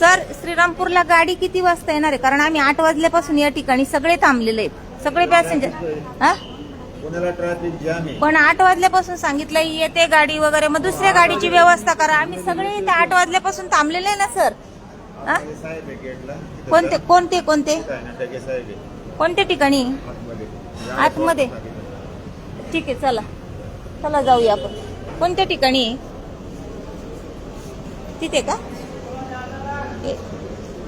Sir श्रीरामपूरला गाडी किती वाजता येणार आहे? कारण आम्ही आठ वाजल्यापासून या ठिकाणी सगळे थांबलेले आहेत. सगळे पॅसेंजर. हा? पण आठ वाजल्यापासून सांगितलं येते गाडी वगैरे मग दुसऱ्या गाडीची व्यवस्था करा. आम्ही सगळे इथे आठ वाजल्यापासून थांबलेले आहे ना सर? हा? कोणते कोणते कोणते? कोणत्या ठिकाणी? आतमध्ये? ठीक आहे चला. चला जाऊया आपण. कोणत्या ठिकाणी? तिथे का?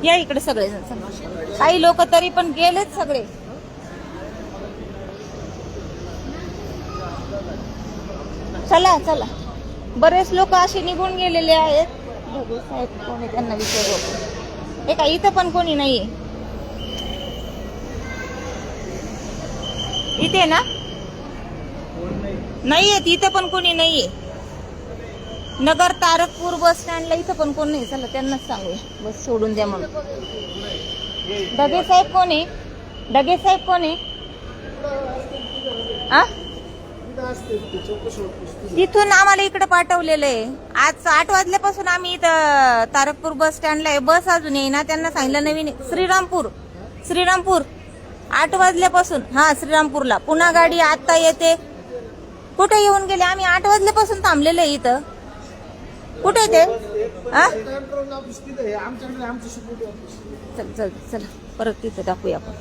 या. इकडे सगळेजण काही लोक तरी पण गेलेच सगळे. चला चला. बरेच लोक असे निघून गेलेले आहेत. कोणी त्यांना विचारू हे का इथं पण कोणी नाहीये? इथे ना? नाहीये इथं पण कोणी नाहीये. नगर तारकपूर बस स्टँडला इथं पण कोण नाही. चला त्यांनाच सांगूया बस सोडून द्या मग डगे साहेब कोण आहे? डगे साहेब कोण आहे? आ? तिथून आम्हाला इकडे पाठवलेलं आहे. आज आठ वाजल्यापासून आम्ही इथं तारकपूर बस स्टँडला आहे. बस अजून येईना. त्यांना सांगितलं नवीन श्रीरामपूर. श्रीरामपूर. आठ वाजल्यापासून. हा श्रीरामपूरला. पुन्हा गाडी आता येते. कुठे येऊन गेले? आम्ही आठ वाजल्यापासून थांबलेलं आहे इथं. कुठे ते? हा? चल चल चल. परत तिथं टाकूया आपण.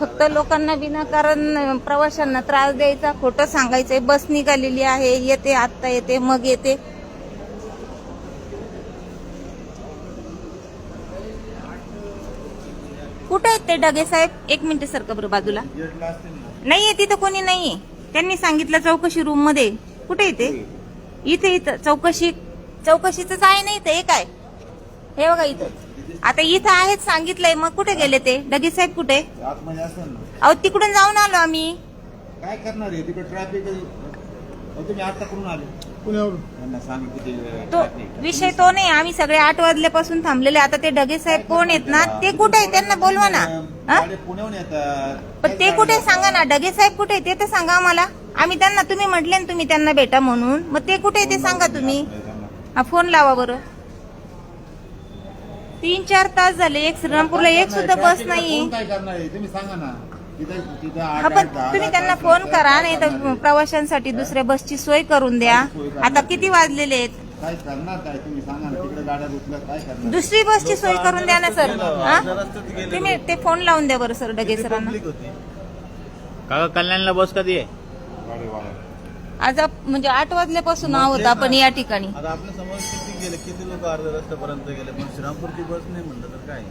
फक्त लोकांना विनाकारण प्रवाशांना त्रास द्यायचा खोटं सांगायचंय बस निघालेली आहे येते आत्ता येते मग येते. कुठे आहेत ते डगे साहेब? एक मिनिट सर बरं बाजूला. नाहीये तिथं कोणी नाहीये त्यांनी सांगितलं चौकशी रूममध्ये. कुठे येते इथे इथं. चौकशी चौकशीच आहे नाही इथं? हे काय? हे बघा इथं. आता इथं आहेत सांगितलंय. मग कुठे गेले ते? डगे साहेब कुठे? आतमध्ये ना. अहो तिकडून जाऊन आलो आम्ही. काय करणार आहे? तिकडे ट्रॅफिक तुम्ही आता करून आले? पुण्यावरून. त्यांना सांग किती तो traffic. विषय तो नाही. आम्ही सगळे आठ वाजल्यापासून थांबलेले. आता ते डगे साहेब कोण आहेत ना? ते कुठे आहेत? त्यांना बोलवा ना. हा? गाड्या पुण्याहून येतात. पण ते कुठे सांगा ना? डगे साहेब कुठे आहेत? ते तर सांगा आम्हाला. आम्ही त्यांना तुम्ही म्हटले ना तुम्ही त्यांना भेटा म्हणून. मग ते कुठे आहे ते सांगा तुम्ही. हा फोन लावा बरं. तीन चार तास झाले एक श्रीरामपूरला एक सुद्धा बस नाही कोण काय करणार आहे? तुम्ही सांगा ना. तिथं तिथं हा आठ पण आठ दहा तुम्ही दहा त्यांना तास फोन. करा नाही तर प्रवाशांसाठी दुसऱ्या बसची सोय करून द्या. आता किती वाजलेले आहेत? काय करणार काय? तुम्ही सांगा ना तिकडे गाड्या रुकल्या काय करणार? दुसरी बसची सोय करून द्या ना सर. हा? तुम्ही ते फोन लावून द्या बरं सर डगे सरांना. काका कल्याणला बस कधी आहे. आज आप- म्हणजे आठ वाजल्यापासून आहोत आपण या ठिकाणी. आता आपल्यासमोर किती गेले? किती लोक अर्ध्या रस्त्यापर्यंत गेले? पण श्रीरामपूरची बस नाही म्हणलं तर काय?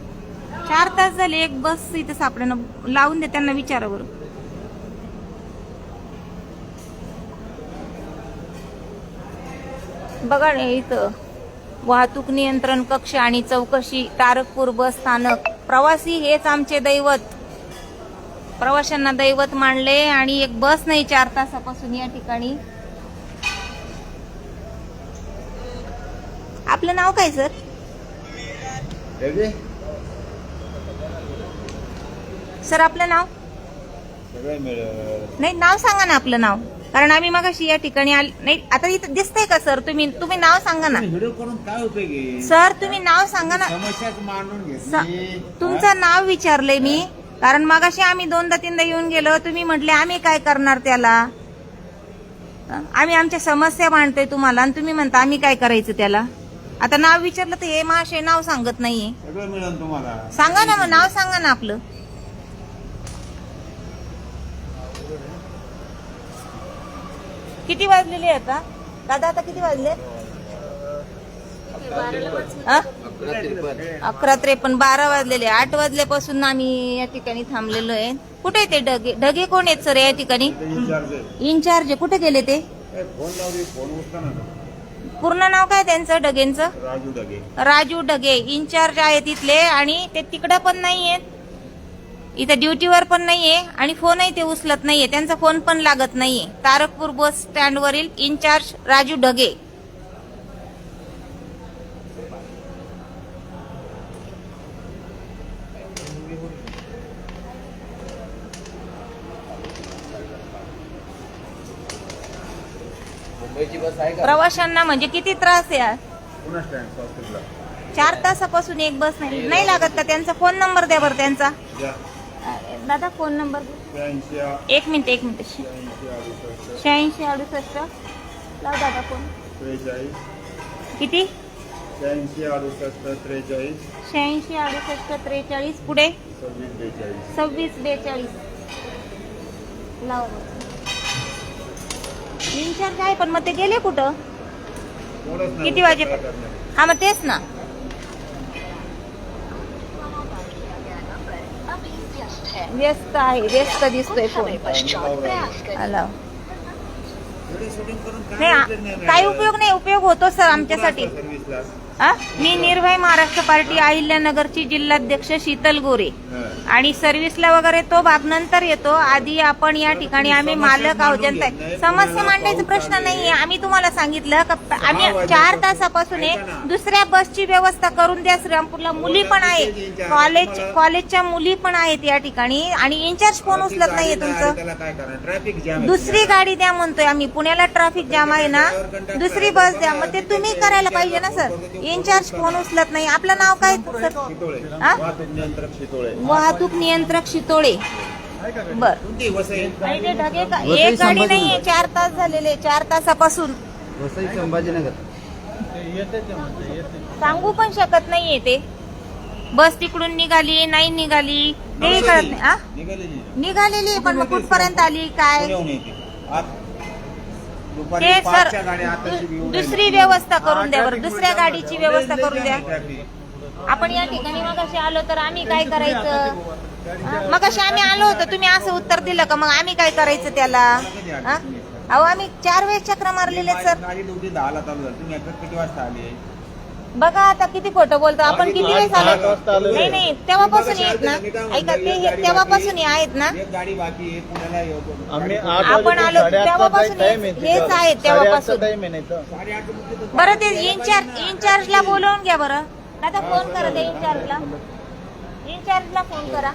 चार तास झाले एक बस इथं सापडेना. लावून दे त्यांना विचारा बरं. बघा ना इथं. वाहतूक नियंत्रण कक्ष आणि चौकशी तारकपूर बस स्थानक. प्रवासी हेच आमचे दैवत. प्रवाशांना दैवत मानले आणि एक बस नाही चार तासापासून या ठिकाणी. आपलं नाव काय सर? सर आपलं नाव? नाही नाव सांगा ना आपलं नाव. कारण आम्ही मगाशी या ठिकाणी आल नाही आता इथं दिसतंय का सर? तुम्ही तुम्ही नाव सांगा ना. व्हिडिओ करून काय उपयोग आहे? सर तुम्ही नाव सांगा ना. समस्याच मांडून सा- घेतली तुमचं नाव विचारलंय मी. कारण मगाशी आम्ही दोनदा तीनदा येऊन गेलो तुम्ही म्हटले आम्ही काय करणार त्याला? आम्ही आमच्या समस्या मांडतोय तुम्हाला आणि तुम्ही म्हणता आम्ही काय करायचं त्याला? आता नाव विचारलं तर हे महाशय नाव सांगत नाहीये. सगळं मिळेल तुम्हाला. सांगा ना मग नाव सांगा ना आपलं. किती वाजलेले आहे आता? दादा आता किती वाजले? हा? अकरा त्रेपन्न बारा वाजलेले आठ वाजल्यापासून आम्ही या ठिकाणी थांबलेलो आहे. कुठे आहे ते ढगे? ढगे कोण आहेत सर या ठिकाणी? इन्चार्ज आहे. कुठे गेले ते? पूर्ण नाव काय त्यांचं ढगेंचं? राजू डगे राजू ढगे. इन्चार्ज आहे तिथले आणि ते तिकडं पण नाहीये इथं ड्युटीवर पण नाहीये आणि फोनही ते उचलत नाहीये त्यांचा फोन पण लागत नाहीये तारकपूर बस स्टँडवरील इन्चार्ज राजू ढगे. प्रवाशांना म्हणजे किती त्रास हॉस्पिटलला चार तासापासून एक बस नाही. नाही लागत का त्यांचा? फोन नंबर द्या बरं त्यांचा. दादा फोन नंबर एक मिनिट एक मिनिट. शहाऐंशी अडुसष्ट. लाव दादा फोन. त्रेचाळीस. किती? शहाऐंशी अडुसष्ट त्रेचाळीस. शहाऐंशी अडुसष्ट त्रेचाळीस. पुढे? सव्वीस बेचाळीस. सव्वीस बेचाळीस. लावा. इन्चार्ज आहे पण मग ते गेले कुठं? किती वाजे? हा मग तेच ना. व्यस्त आहे व्यस्त दिसतोय फोन. काय नाही उपयोग नाही आ- काही उपयोग नाही उपयोग होतो सर आमच्यासाठी? मी निर्भय महाराष्ट्र पार्टी अहिल्यानगरची जिल्हाध्यक्ष शीतल गोरे. आणि सर्व्हिसला वगैरे तो भाग नंतर येतो. आधी आपण या ठिकाणी आम्ही मालक आहोत जनता आहे. समस्या मांडण्याचा प्रश्न नाहीये. आम्ही तुम्हाला सांगितलं का आम्ही चार तासापासून आहे. दुसऱ्या बसची व्यवस्था करून द्या. श्रीरामपूरला मुली पण आहेत. कॉलेज कॉलेजच्या मुली पण आहेत या ठिकाणी. आणि इन्चार्ज फोन उचलत नाहीये तुमचं. दुसरी गाडी द्या म्हणतोय आम्ही. पुण्याला ट्रॅफिक जाम आहे ना. दुसरी बस द्या. मग ते तुम्ही करायला पाहिजे ना सर? इन्चार्ज फोन उचलत नाही. आपलं नाव काय? सर हा? वाहतूक नियंत्रक शितोळे. वाहतूक नियंत्रक शितोळे. बर. ते ढगे का एक गाडी नाहीये. चार तास झालेले चार तासापासून. वसई संभाजीनगर. ते येते ते म्हणते येते सांगू पण शकत नाहीये ते. बस तिकडून निघाली नाही निघाली. तेही कळत नाही. आ? निघालेली. आहे, पण मग कुठपर्यंत आली? काय? पुण्याहून येते. आत दुपारी ते सर दुसरी व्यवस्था करून द्या बरं. दुसऱ्या गाडीची व्यवस्था करून द्या. आपण या ठिकाणी मगाशी आलो तर आम्ही काय करायचं? मगाशी आम्ही आलो होतो. तुम्ही असं उत्तर दिलं का? मग आम्ही काय करायचं त्याला? अहो आम्ही चार वेळेस चक्र मारलेले सर. बघा आता किती खोटं बोलतो. आपण किती वेळेस आठ वाजता आलेलो नाही आहे. नाही तेव्हापासून येत ना. ऐका ते हे- तेव्हापासून हे आहेत ना. एक गाडी बाकी आहे पुण्याला येतो आम्ही गाडी- आठ आपण आलो, साडेआठचा तेव्हापासून टाइम आहे हेच- तिथं. आहे साडेआठचा तेव्हापासून. टाइम आहे नाही तर साडेआठमध्ये तिथं बरं ते इन्चार्ज इन्चार्जला बोलवून घ्या बरं. दादा फोन करा त्या इन्चार्जला इन्चार्जला फोन करा.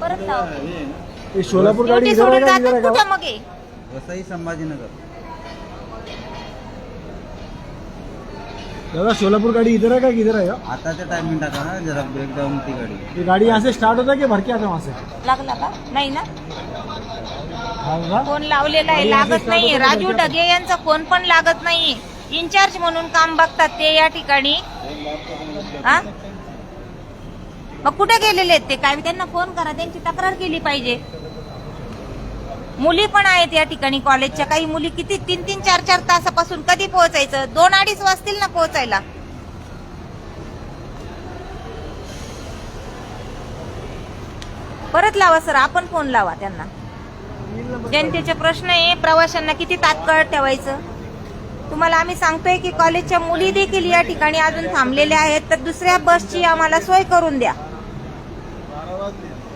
परत लावा. हे सोलापुर गाड़ी सोडून आएगा कुठं मग हे? वसई संभाजीनगर. दादा सोलापुर गाड़ी इधर आएगा कि इधर आएगा आताच्या टायमिंग टाका ना जरा ब्रेकडाऊन ती गाडी. ये गाड़ी यहाँ से स्टार्ट होता है कि भर के आता है वहाँ से लागला का? नाही ना. हाँ फोन लावलेला आहे लागत नाहीये. राजू ढगे यांचा फोन पण लागत नाहीये. इन्चार्ज म्हणून काम बघतात ते या ठिकाणी. हा? मग कुठे गेलेले आहेत ते? काय त्यांना फोन करा त्यांची तक्रार केली पाहिजे. मुली पण आहेत या ठिकाणी कॉलेजच्या. काही मुली किती तीन तीन चार चार तासापासून कधी पोहोचायचं? दोन अडीच वाजतील ना पोहोचायला. परत लावा सर आपण फोन लावा त्यांना. जनतेचे प्रश्न आहे प्रवाशांना किती तात्काळ ठेवायचं? तुम्हाला आम्ही सांगतोय की कॉलेजच्या मुली देखील या ठिकाणी अजून थांबलेल्या आहेत तर दुसऱ्या बसची आम्हाला सोय करून द्या.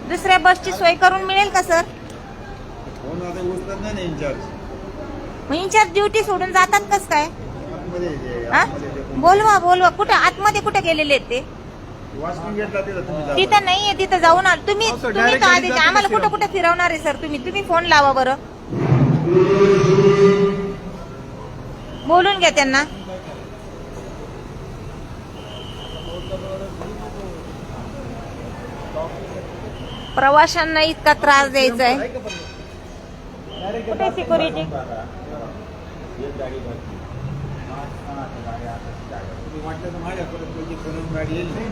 दुसऱ्या बसची सोय करून मिळेल का सर? आता उचलत नाही ना इन्चार्ज मग इन्चार्ज ड्युटी सोडून जातात कस काय? आतमध्ये हा? आतमध्ये बोलवा बोलवा. कुठं आतमध्ये कुठे गेलेले आहेत ते? गेटला तिथं तुम्ही जा. तिथं नाहीये तिथं जाऊन आल तुम्ही तुम्ही तो आधी आम्हाला कुठं कुठं फिरवणार आहे सर? तुम्ही तुम्ही फोन लावा बरं. बोलून घ्या त्यांना. प्रवाशांना इतका त्रास द्यायचा आहे कुठे सिक्युरिटी. हा,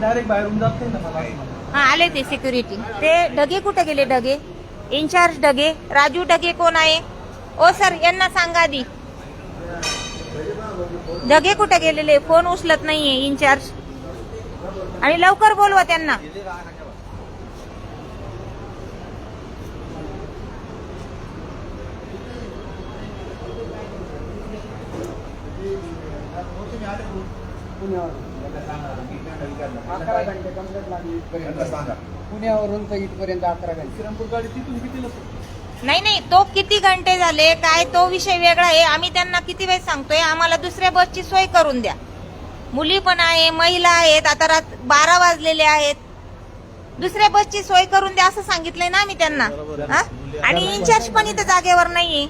डायरेक्ट बाहेरून जाते ना आले ते सिक्युरिटी ते ढगे कुठे गेले ढगे? इन्चार्ज ढगे? राजू ढगे कोण आहे? ओ सर यांना सांगा आधी. ढगे कुठे गेलेले? फोन उचलत नाहीये इन्चार्ज आणि लवकर बोलवा त्यांना. अकरा घंटे लागली. पुण्यावरून तर इथपर्यंत अकरा घंटे. श्रीरामपूर गाडी तिथून किती नाही नाही तो किती घंटे झाले काय तो विषय वेगळा आहे. आम्ही त्यांना किती वेळ सांगतोय? आम्हाला दुसऱ्या बसची सोय करून द्या. मुली पण आहे महिला आहेत आता रात बारा वाजलेले आहेत. दुसऱ्या बसची सोय करून द्या असं सांगितलंय ना आम्ही त्यांना. हा? आणि इन्चार्ज पण इथं जागेवर नाहीये.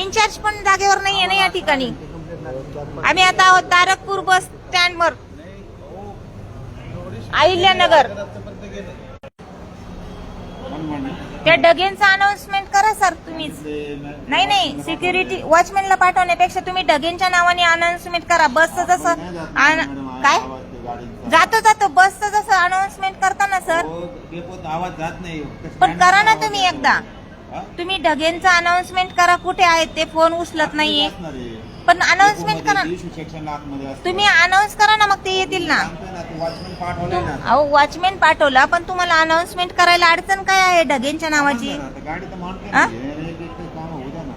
इन्चार्ज पण जागेवर नाहीये ना या ठिकाणी. आम्ही आता आहोत तारकपूर बस स्टँडवर. अहिल्यानगर. त्या डगेंचं अनाउन्समेंट करा सर तुम्हीच नाही नाही सिक्युरिटी वॉचमॅनला पाठवण्यापेक्षा तुम्ही डगेंच्या नावाने अनाउन्समेंट करा. बसचं जसं काय? जातो जातो. बसचं जसं अनाउन्समेंट करता ना सर. आवाज जात नाही पण करा ना तुम्ही एकदा. तुम्ही डगेंचं अनाउन्समेंट करा. कुठे आहेत ते? फोन उचलत नाहीये. पण अनाउन्समेंट करा. सेक्शन आतमध्ये असतं. तुम्ही अनाउन्स करा ना मग ते येतील ना. सांगतोय ना, तू वॉचमॅन पाठवलंय ना. अहो वॉचमॅन पाठवला पण तुम्हाला अनाउन्समेंट करायला अडचण काय आहे डगेंच्या नावाची? आता गाडी तर माउंट हा? काम होऊ द्या ना.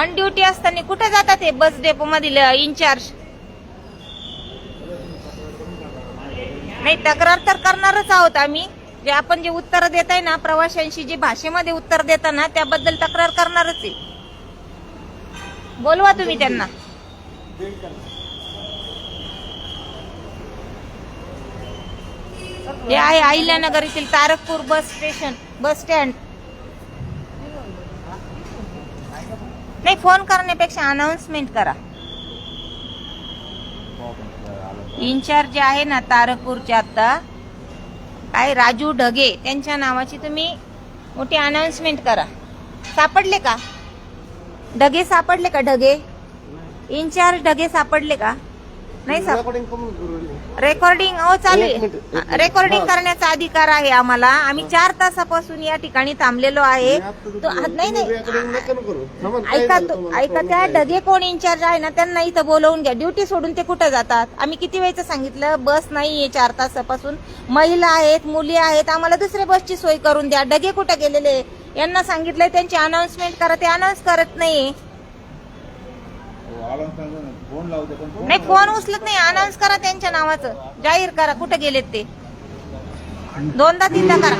ऑन ड्युटी असताना कुठे जातात हे बस डेपो मधील इन्चार्ज नाही तक्रार तर करणारच आहोत आम्ही. जे आपण जे उत्तर देत आहे ना प्रवाशांशी जे भाषेमध्ये उत्तर देता ना त्याबद्दल तक्रार करणारच आहे. बोलवा तुम्ही त्यांना. हे आहे अहिल्यानगर येथील Tarakpur bus station bus stand. नाही फोन करण्यापेक्षा अनाउन्समेंट करा. इन्चार्ज जे आहे ना तारकपूरचे आता काय राजू ढगे त्यांच्या नावाची तुम्ही मोठी अनाउन्समेंट करा. सापडले का? ढगे सापडले का ढगे? इन्चार्ज ढगे सापडले का? नाही रेकॉर्डिंग अहो चालेल. रेकॉर्डिंग करण्याचा अधिकार आहे आम्हाला. आम्ही चार तासापासून या ठिकाणी थांबलेलो आहे. तो नाही नाही. ऐका तो- ऐका त्या ढगे कोण इन्चार्ज आहे ना त्यांना इथं बोलवून घ्या. ड्युटी सोडून ते कुठं जातात? आम्ही किती वेळचं सांगितलं? बस नाहीये चार तासापासून. महिला आहेत मुली आहेत. आम्हाला दुसऱ्या बसची सोय करून द्या. ढगे कुठं गेलेले? यांना सांगितलंय त्यांची अनाउन्समेंट करा ते अनाउन्स करत नाही फोन लावते पण नाही फोन उचलत नाही अनाउन्स करा त्यांच्या नावाचं. जाहीर करा कुठे गेलेत ते. दोनदा तीनदा करा.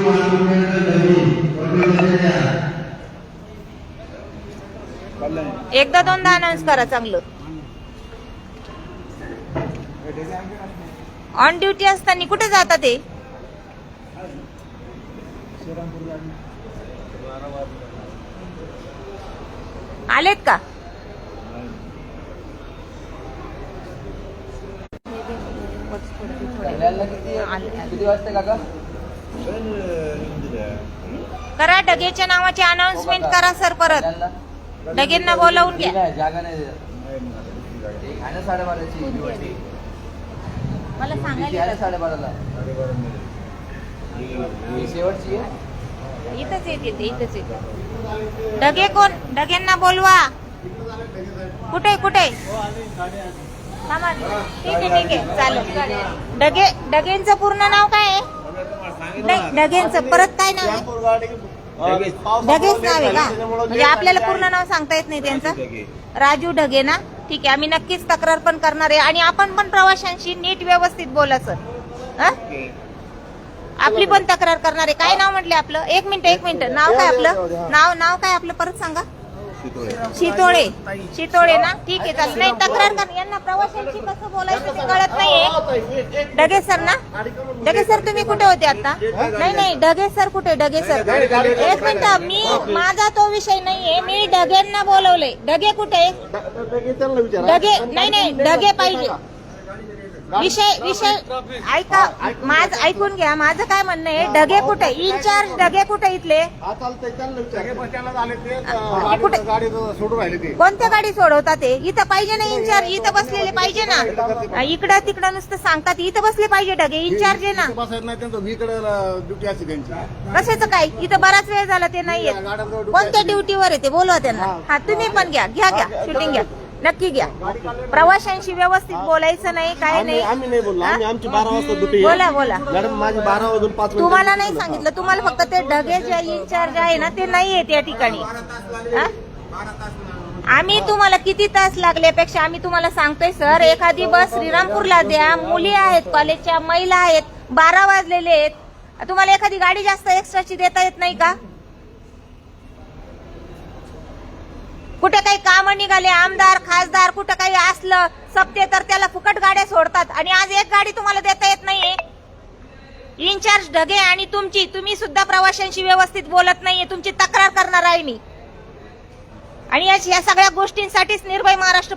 एकदा दोनदा अनाउन्स करा चांगलं. ऑन ड्युटी असताना कुठे जातात ते? आलेत का? करा डगेच्या नावाची अनाउन्समेंट करा सर परत. डगेंना बोलावून घ्या. जागा नाही साडेबाराची मला सांगायला साडेबाराला शेवटची इथंच येते इथंच येते. डगे कोण? डगेंना बोलवा. कुठे कुठे? थांबा. ठीक आहे ठीक आहे. चालेल. डगे डगेंचं पूर्ण नाव काय आहे? नाही डगेंचं परत काय नाव आहे? डगेच नाव आहे का? म्हणजे आपल्याला पूर्ण नाव सांगता येत नाही त्यांचं. राजू ढगे ना? ठीक आहे. आम्ही नक्कीच तक्रार पण करणार आहे. आणि आपण पण प्रवाशांशी नीट व्यवस्थित बोलायचं हं? आपली पण तक्रार करणार आहे. काय नाव म्हटले आपलं? एक मिनिट एक मिनिट. नाव काय आपलं? नाव नाव काय आपलं? परत सांगा. शितोळे. शितोळे ना? ठीक आहे चालेल. नाही तक्रार कर. यांना प्रवाशांची कसं बोलायचं ते कळत नाहीये. डगे सर ना? डगे सर तुम्ही कुठे होते आता? नाही नाही डगे सर कुठे? डगे सर. एक मिनिट मी माझा तो विषय नाहीये. मी डगेंना बोलवले डगे कुठे? डगे नाही नाही डगे पाहिजे. विषय विषय ऐका माझ ऐकून घ्या. माझं काय म्हणणं आहे डगे कुठे? इन्चार्ज डगे कुठे इथले? ते कुठे? सोडून राहिले ते. कोणत्या गाडी सोडवतात ते? इथं पाहिजे ना इन्चार्ज इथं बसलेले पाहिजे ना? इकडं तिकडं नुसतं सांगतात इथं बसले पाहिजे डगे इन्चार्ज आहे ना. कशाचं काय? इथं बराच वेळ झाला ते नाही येत कोणत्या ड्युटीवर आहे ते? बोलवा त्यांना. हा. तुम्ही पण घ्या घ्या घ्या. शूटिंग घ्या. नक्की घ्या. प्रवाशांशी व्यवस्थित बोलायचं नाही काय आम्ही आम्ही नाही बोललो. आम्ही हा? आमची बारा वाजता ड्युटी बोला बोला. मॅडम माझी बारा वाजून पाच मिनिटं तुम्हाला नाही सांगितलं. तुम्हाला फक्त ते ढगे जे इन्चार्ज आहे ना ते नाही येत या ठिकाणी. हा? आम्ही तुम्हाला किती तास लागल्यापेक्षा आम्ही तुम्हाला सांगतोय सर एखादी बस श्रीरामपूरला द्या. मुली आहेत कॉलेजच्या महिला आहेत बारा वाजलेले आहेत. तुम्हाला एखादी गाडी जास्त एक्स्ट्राची देता येत नाही का? कुठे काही काम निघाले आमदार खासदार कुठं काही असलं सप्ते तर त्याला फुकट गाड्या सोडतात. आणि आज एक गाडी तुम्हाला देता येत नाहीये. इन्चार्ज ढगे आणि तुमची तुम्ही सुद्धा प्रवाशांशी व्यवस्थित बोलत नाहीये. तुमची तक्रार करणार आहे मी. आणि या सगळ्या गोष्टींसाठीच निर्भय महाराष्ट्र